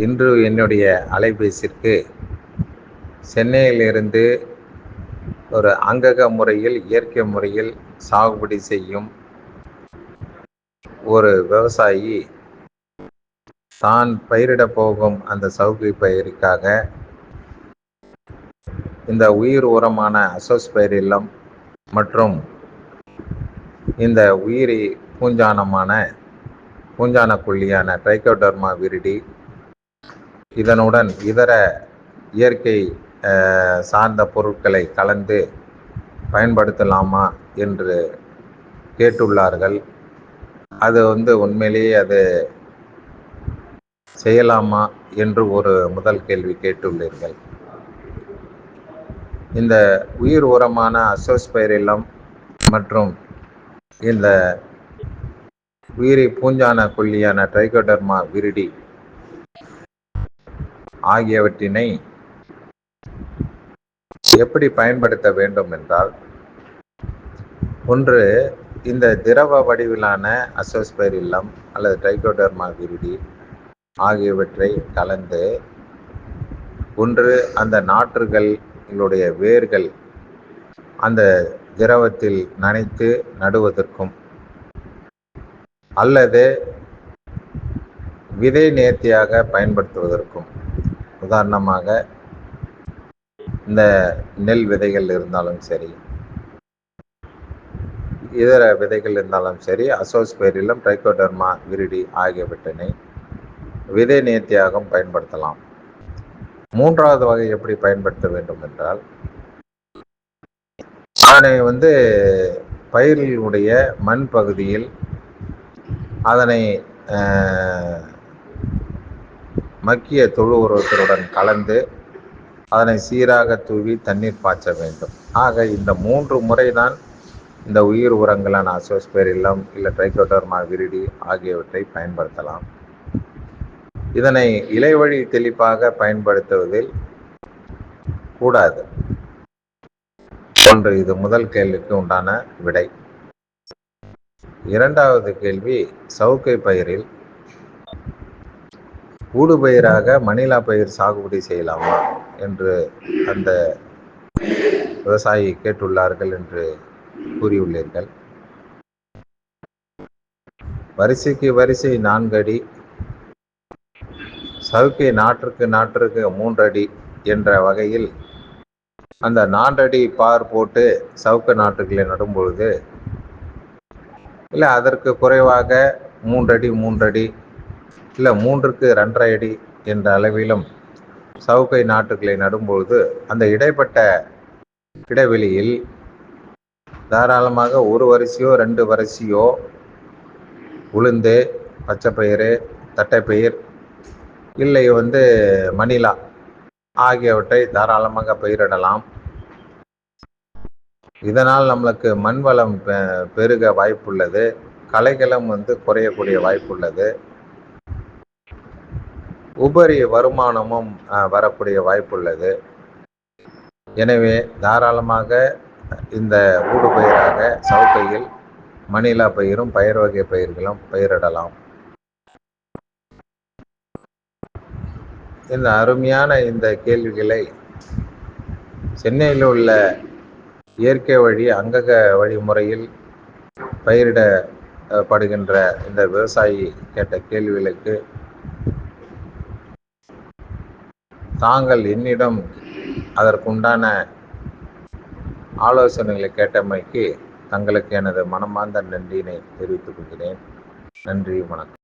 இன்று என்னுடைய அலைபேசிற்கு சென்னையிலிருந்து ஒரு அங்கக முறையில் இயற்கை முறையில் சாகுபடி செய்யும் ஒரு விவசாயி தான் பயிரிடப் போகும் அந்த சவுக்கு பயிருக்காக இந்த உயிர் உரமான அசோஸ்பைரில்லம் மற்றும் இந்த உயிரி பூஞ்சானமான பூஞ்சான கொல்லியான ட்ரைகோடர்மா விரிடி இதனுடன் இதர இயற்கை சார்ந்த பொருட்களை கலந்து பயன்படுத்தலாமா என்று கேட்டுள்ளார்கள். அது வந்து உண்மையிலேயே அது செய்யலாமா என்று ஒரு முதல் கேள்வி கேட்டுள்ளீர்கள். இந்த உயிர் உரமான அசோஸ்பைரிலம் மற்றும் இந்த உயிரி பூஞ்சான கொல்லியான ட்ரைகோடர்மா விரிடி ஆகியவற்றினை எப்படி பயன்படுத்த வேண்டும் என்றால் ஒன்று இந்த திரவ வடிவிலான அசோஸ்பைரில்லம் அல்லது டைகோடர்மா விரிடி ஆகியவற்றை கலந்து ஒன்று அந்த நாற்றுகளுடைய வேர்கள் அந்த திரவத்தில் நனைத்து நடுவதற்கும் அல்லது விதை நேர்த்தியாக பயன்படுத்துவதற்கும். உதாரணமாக இந்த நெல் விதைகள் இருந்தாலும் சரி இதர விதைகள் இருந்தாலும் சரி அசோஸ்பேரிலும் ட்ரைகோடர்மா விரிடி ஆகியவற்றினை விதை நேர்த்தியாகவும் பயன்படுத்தலாம். மூன்றாவது வகை எப்படி பயன்படுத்த வேண்டும் என்றால் அதனை வந்து பயிர்களுடைய மண் பகுதியில் அதனை மக்கிய தொழு உரத்துடன் கலந்து அதனை சீராக தூவி தண்ணீர் பாய்ச்ச வேண்டும். ஆக இந்த மூன்று முறை தான் இந்த உயிர் உரங்களான அசோஸ்பெரில்லம் இல்லை ட்ரைகோடர்மா விரிடி ஆகியவற்றை பயன்படுத்தலாம். இதனை இலைவழி தெளிப்பாக பயன்படுத்துவதில் கூடாது. ஒன்று இது முதல் கேள்விக்கு உண்டான விடை. இரண்டாவது கேள்வி சவுக்கை பயிரில் ஊடுபயிராக மணிலா பயிர் சாகுபடி செய்யலாமா என்று அந்த விவசாயி கேட்டுள்ளார்கள் என்று கூறியுள்ளீர்கள். வரிசைக்கு வரிசை நான்கு அடி சவுக்கை நாற்றுக்கு நாற்றுக்கு மூன்று அடி என்ற வகையில் அந்த நான்கடி பார் போட்டு சவுக்க நாற்றுகளை நடும்பொழுது இல்லை அதற்கு குறைவாக மூன்றடி மூன்றடி இல்லை மூன்றுக்கு ரெண்டரை அடி என்ற அளவிலும் சவுக்கை நாட்டுகளை நடும்பொழுது அந்த இடைப்பட்ட இடைவெளியில் தாராளமாக ஒரு வரிசையோ ரெண்டு வரிசையோ உளுந்து பச்சைப்பயிறு தட்டைப்பயிர் இல்லை வந்து மணிலா ஆகியவற்றை தாராளமாக பயிரிடலாம். இதனால் நம்மளுக்கு மண் வளம் பெருக வாய்ப்புள்ளது. களைகளும் வந்து குறையக்கூடிய வாய்ப்புள்ளது. உபரி வருமானமும் வரக்கூடிய வாய்ப்புள்ளது. எனவே தாராளமாக இந்த ஊடு பயிராக சவுக்கையில் மணிலா பயிரும் பயிர் வகை பயிர்களும் பயிரிடலாம். இந்த அருமையான இந்த கேள்விகளை சென்னையில் உள்ள இயற்கை வழி அங்கக வழிமுறையில் பயிரிடப்படுகின்ற இந்த விவசாயி கேட்ட கேள்விகளுக்கு தாங்கள் என்னிடம் அதற்குண்டான ஆலோசனைகளை கேட்டமைக்கு தங்களுக்கு எனது மனமார்ந்த நன்றியினை தெரிவித்துக் கொள்கிறேன். நன்றி வணக்கம்.